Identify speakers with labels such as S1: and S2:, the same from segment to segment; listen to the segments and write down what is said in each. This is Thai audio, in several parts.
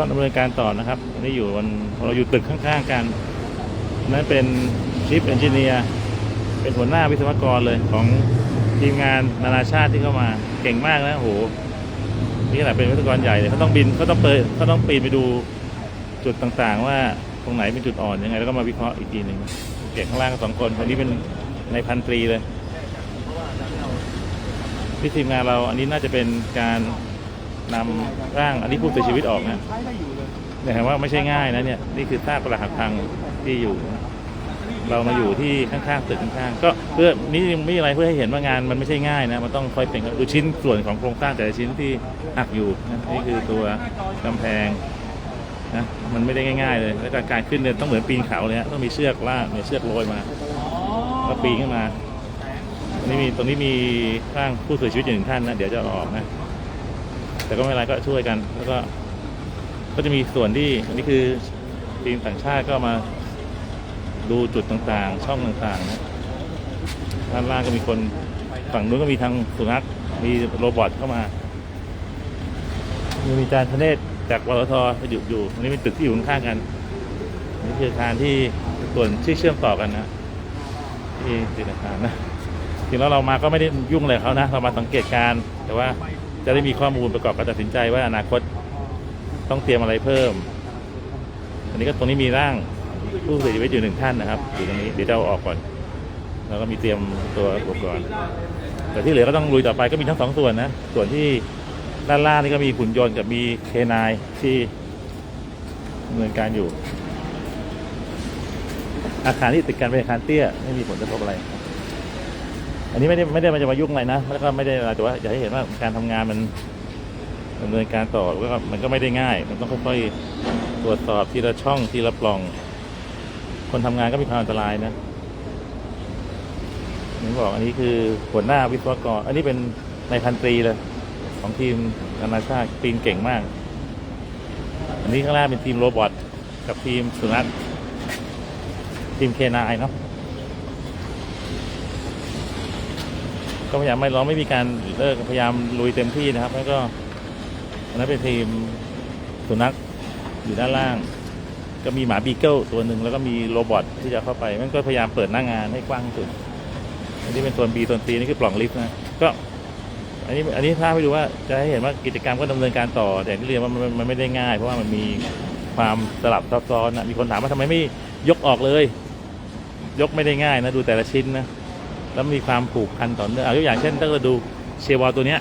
S1: ก็ดำเนินการต่อนะครับอันนี้อยู่บนเราอยู่ตึกข้างๆกัน นั่นเป็นชิปเอนจิเนียร์เป็นหัวหน้าวิศวกรเลยของทีมงานนานาชาติที่เข้ามาเก่งมากนะโหนี่ขนาดเป็นวิศวกรใหญ่เลยเขาต้องบินเขาต้องเปิดเขาต้องปีนไปดูจุดต่างๆ ว่าตรงไหนเป็นจุดอ่อนยังไงแล้วก็มาวิเคราะห์อีกทีหนึ่งเก่งข้างล่างสองคนคนนี้เป็นในพันตรีเลยที่ทีมงานเราอันนี้น่าจะเป็นการ นำร่างอันนี้ผู้เสียชีวิตออกนะเนี่ยว่าไม่ใช่ง่ายนะเนี่ยนี่คือซากปรักหักพังที่อยู่ เรามาอยู่ที่ข้างๆตึกข้างๆก็เพื่อนี่ไม่อะไรเพื่อให้เห็นว่างานมันไม่ใช่ง่ายนะมันต้องค่อยเป็นดูชิ้นส่วนของโครงสร้างแต่ละชิ้นที่หักอยู่นะนี่คือตัวกำแพงนะมันไม่ได้ง่ายๆเลย แล้วการขึ้นเนี่ยต้องเหมือนปีนเขาเลยฮะต้องมีเชือกลากมีเชือกโรยมาแล้วปีนขึ้นมาตรงนี้มีตรงนี้มีร่างผู้เสียชีวิตอยู่หนึ่งท่านนะเดี๋ยวจะออกนะ แต่ก็ไม่เป็นไรก็ช่วยกัน แล้วก็ ก็จะมีส่วนที่อันนี้คือทีมต่างชาติก็มาดูจุดต่างๆ ช่องต่างๆนะด้านล่างก็มีคนฝั่งนู้นก็มีทางสุนัขมีโรบอทเข้ามา มีจานทเนศจากวททอยู่อยู่อันนี้เป็นตึกที่อยู่ข้างกันนี่คืออาคารที่ส่วนที่เชื่อมต่อกันนะที่ติดอาคารนะจริงแล้วเรามาก็ไม่ได้ยุ่งอะไรเขานะ เรามาสังเกตการแต่ว่า จะได้มีข้อมูลประกอบการตัดสินใจว่าอนาคตต้องเตรียมอะไรเพิ่ม อันนี้ก็ตรงนี้มีร่างผู้เสียชีวิตอยู่หนึ่งท่านนะครับอยู่ตรงนี้เดี๋ยวจะเอาออกก่อน แล้วก็มีเตรียมตัวอุปกรณ์แต่ที่เหลือก็ต้องลุยต่อไปก็มีทั้งสองส่วนนะ ส่วนที่ด้านล่างนี่ก็มีหุ่นยนต์กับมีเคนายที่ดำเนินการอยู่ อาคารที่ติดกันเป็นอาคารเตี้ย ไม่มีผลกระทบอะไร อันนี้ไม่ได้ไม่ได้มันจะมายุ่งอะไรนะแล้วก็ไม่ได้อะไรแต่ว่าอยากให้เห็นว่าการทำงานมันดำเนินการต่อแล้วก็มันก็ไม่ได้ง่าย มันต้องค่อยๆตรวจสอบทีละช่องทีละปล่อง คนทำงานก็มีความอันตรายนะผมบอกอันนี้คือหัวหน้าวิศวกร อันนี้เป็นในพันตรีเลย ของทีมนานาชาติปีนเก่งมาก อันนี้ข้างล่างเป็นทีมโรบอทกับทีมสุนัขทีมเคนายเนาะ ก็พยายามไม่เราไม่มีการเลิกพยายามลุยเต็มที่นะครับ แล้วก็อันนั้นเป็นทีมสุนัขอยู่ด้านล่าง ก็มีหมาบีเกิลตัวหนึ่งแล้วก็มีโรบอทที่จะเข้าไปมันก็พยายามเปิดหน้างานให้กว้างที่สุด อันนี้เป็นโซน B โซน C นี่คือปล่องลิฟต์นะก็ อันนี้อันนี้ภาพให้ดูว่าจะให้เห็นว่ากิจกรรมก็ดำเนินการต่อแต่ที่เรียนว่ามันมันไม่ได้ง่าย เพราะว่ามันมีความสลับซับซ้อนนะมีคนถามว่าทำไมไม่ยกออกเลย ยกไม่ได้ง่ายนะดูแต่ละชิ้นนะ แล้วมีความผูกพันต่อเนื่องเอายกอย่างเช่นถ้าเราดูเชวอลตัวเนี้ย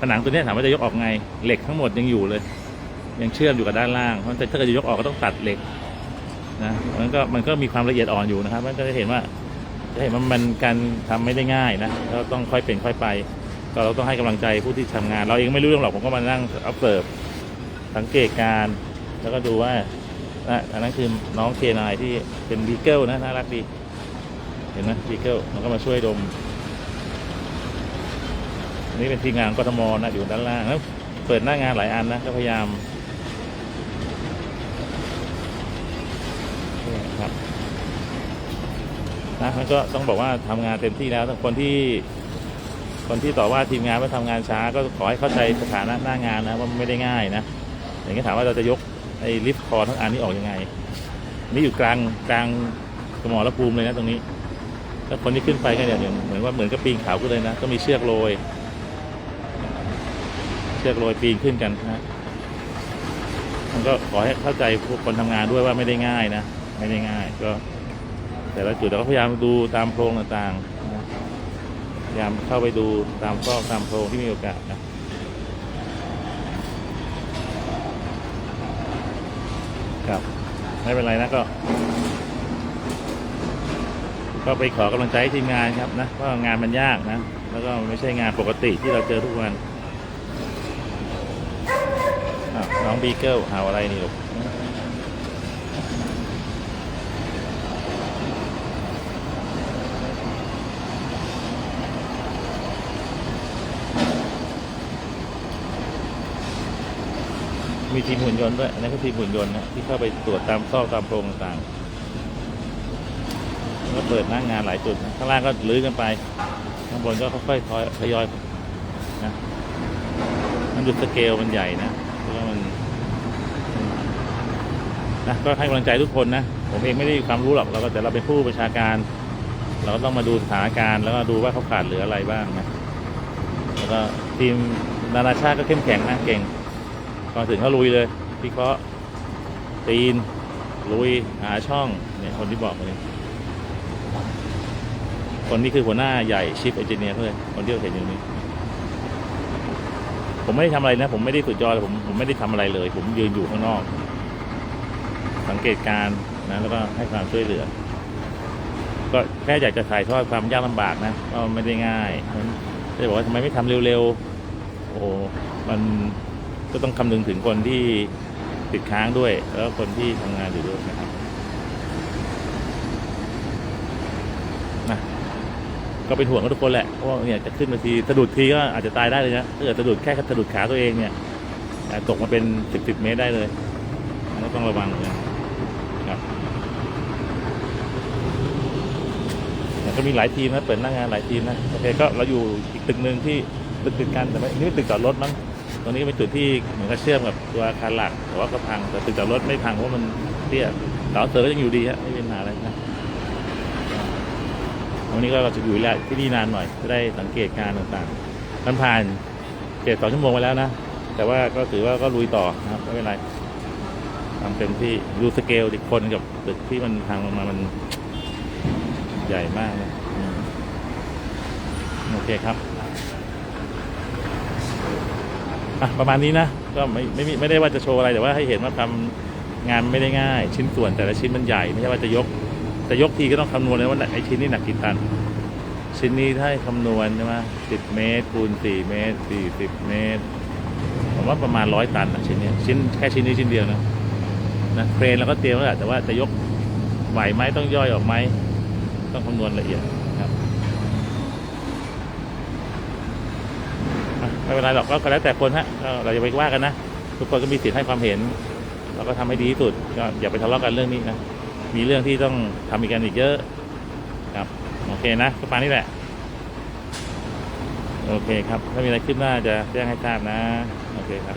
S1: ผนังตัวเนี้ยถามว่าจะยกออกไงเหล็กทั้งหมดยังอยู่เลย ยังเชื่อมอยู่กับด้านล่างเพราะฉะนั้นถ้าเกิดจะยกออกก็ต้องตัดเหล็กนะมันก็มันก็มีความละเอียดอ่อนอยู่นะครับมันก็จะเห็นว่าจะเห็นว่ามันการทำไม่ได้ง่ายนะเราต้องค่อยเป็นค่อยไป ก็เราต้องให้กำลังใจผู้ที่ทำงาน เราเองไม่รู้เรื่องหรอกผมก็มานั่งอัพเสิร์ฟสังเกตการแล้วก็ดูว่านะอันนั้นคือน้องเคนายที่เป็นบีเกิลนะน่ารักดี เห็นไหมบีเกิลมันก็มาช่วยดมนนี่เป็นทีมงานกทมนะอยู่ด้านล่างแล้วเปิดหน้างานหลายอันนะก็พยายามนะครับนะมันก็ต้องบอกว่าทำงานเต็มที่แล้วคนที่ คนที่ต่อว่าทีมงานว่าทำงานช้าก็ขอให้เข้าใจสถานะหน้างานนะว่าไม่ได้ง่ายนะอย่างนี้ถามว่าเราจะยกไอ้ลิฟต์คอทั้งอันนี้ออกยังไง นี่อยู่กลางกลางสมอระภูมิเลยนะตรงนี้ แล้วคนที่ขึ้นไปก็เนี่ยเหมือนว่าเหมือนกับปีนเขาขึ้นเลยนะก็มีเชือกโรย เชือกโรยปีนขึ้นกันนะมันก็ขอให้เข้าใจพวกคนทำงานด้วยว่าไม่ได้ง่ายนะไม่ได้ง่าย ก็ แต่ละจุดเราก็พยายามดูตามโพรงต่างๆนะพยายามเข้าไปดูตามซอกตามโพรงที่มีโอกาสนะครับไม่เป็นไรนะก็ ก็ไปขอกำลังใจทีมงานครับนะเพราะงานมันยากนะ แล้วก็ไม่ใช่งานปกติที่เราเจอทุกวันน้องบีเกิลหาอะไรนี่ลูกมีทีมหุ่นยนต์ด้วยอันนั้นก็ทีมหุ่นยนต์นะที่เข้าไปตรวจตามซอกตามโพรงต่างๆ ก็เปิดหน้างานหลายจุดนะข้างล่างก็ลื้อกันไป ข้างบนก็ค่อยๆทยอยนะมันดูสเกลมันใหญ่นะเพราะว่ามันนะก็ให้กำลังใจทุกคนนะผมเองไม่ได้มีความรู้หรอกเราก็แต่เราเป็นผู้ประชาการ เราก็ต้องมาดูสถานการณ์แล้วก็ดูว่าเขาขาดเหลืออะไรบ้างนะแล้วก็ทีมนานาชาติก็เข้มแข็งนะเก่งก่อนถึงเขาลุยเลยพิเคราะห์ตีนลุยหาช่องเนี่ยคนที่บอกมาเนี่ย คนนี้คือหัวหน้าใหญ่ชิปเอนจิเนียร์เลยคนที่เราเห็นอยู่นี้ ผมไม่ได้ทำอะไรนะ ผมไม่ได้สุดยอดผมผมไม่ได้ทำอะไรเลย ผมยืนอยู่ข้างนอก สังเกตการนะแล้วก็ให้ความช่วยเหลือ ก็แค่อยากจะถ่ายทอดความยากลำบากนะว่ามันไม่ได้ง่ายจะบอกว่าทำไมไม่ทำเร็วๆโอ้มันก็ต้องคำนึงถึงคนที่ติดค้างด้วย แล้วคนที่ทำงานอยู่ด้วยนะครับนะ ก็เป็นห่วงกับทุกคนแหละเพราะว่าเนี่ยจะขึ้นมาทีสะดุดทีก็อาจจะตายได้เลยนะถ้าเกิดสะดุดแค่สะดุดขาตัวเองเนี่ยตกมาเป็นสิบสิบเมตรได้เลยก็ต้องระวังเหมือนกันครับก็มีหลายทีมนะเปิดหน้างานหลายทีมนะโอเคก็เราอยู่อีกตึกหนึ่งที่ตึกติดกันแต่ไม่นี่เป็นตึกจอดรถมั้งตรงนี้เป็นจุดที่เหมือนกับเชื่อมกับตัวอาคารหลักแต่ว่าก็พังแต่ตึกจอดรถไม่พังเพราะมันเตี้ยเสาเสือก็ยังอยู่ดีฮะไม่เป็นปัญหาอะไรนะ วันนี้ก็เราจะอยู่แล้วที่นี่นานหน่อยจะได้สังเกตการต่างๆมันผ่านเจ็ดสองชั่วโมงไปแล้วนะ แต่ว่าก็ถือว่าก็ลุยต่อนะครับไม่เป็นไรทำเต็มที่ดูสเกลดิคนกับตึกที่มันพังลงมามันใหญ่มากเลยโอเคครับประมาณนี้นะ ก็ไม่ไม่มีไม่ได้ว่าจะโชว์อะไรแต่ว่าให้เห็นว่าทำงานไม่ได้ง่าย ชิ้นส่วนแต่ละชิ้นมันใหญ่ ไม่ใช่ว่าจะยก จะยกทีก็ต้องคำนวณเลยว่าไอชิ้นนี้หนักกี่ตัน ชิ้นนี้ถ้าคำนวณใช่ไหมสิบเมตรคูณสี่เมตรสี่สิบเมตรผมว่าประมาณร้อยตันนะชิ้นนี้ชิ้นแค่ชิ้นนี้ชิ้นเดียวนะนะเครนเราก็เตรียมแล้วแหละแต่ว่าจะยกไหวไหมต้องย่อยออกไหมต้องคำนวณละเอียดครับไม่เป็นไรหรอกก็แล้วแต่คนฮะเราจะไปว่ากันนะทุกคนก็มีสิทธิ์ให้ความเห็น เราก็ทำให้ดีที่สุดก็อย่าไปทะเลาะกันเรื่องนี้นะ มีเรื่องที่ต้องทำอีกกันอีกเยอะครับ โอเคนะก็ปานนี้แหละ โอเคครับ ถ้ามีอะไรขึ้นหน้าจะแจ้งให้ทราบนะ โอเคครับ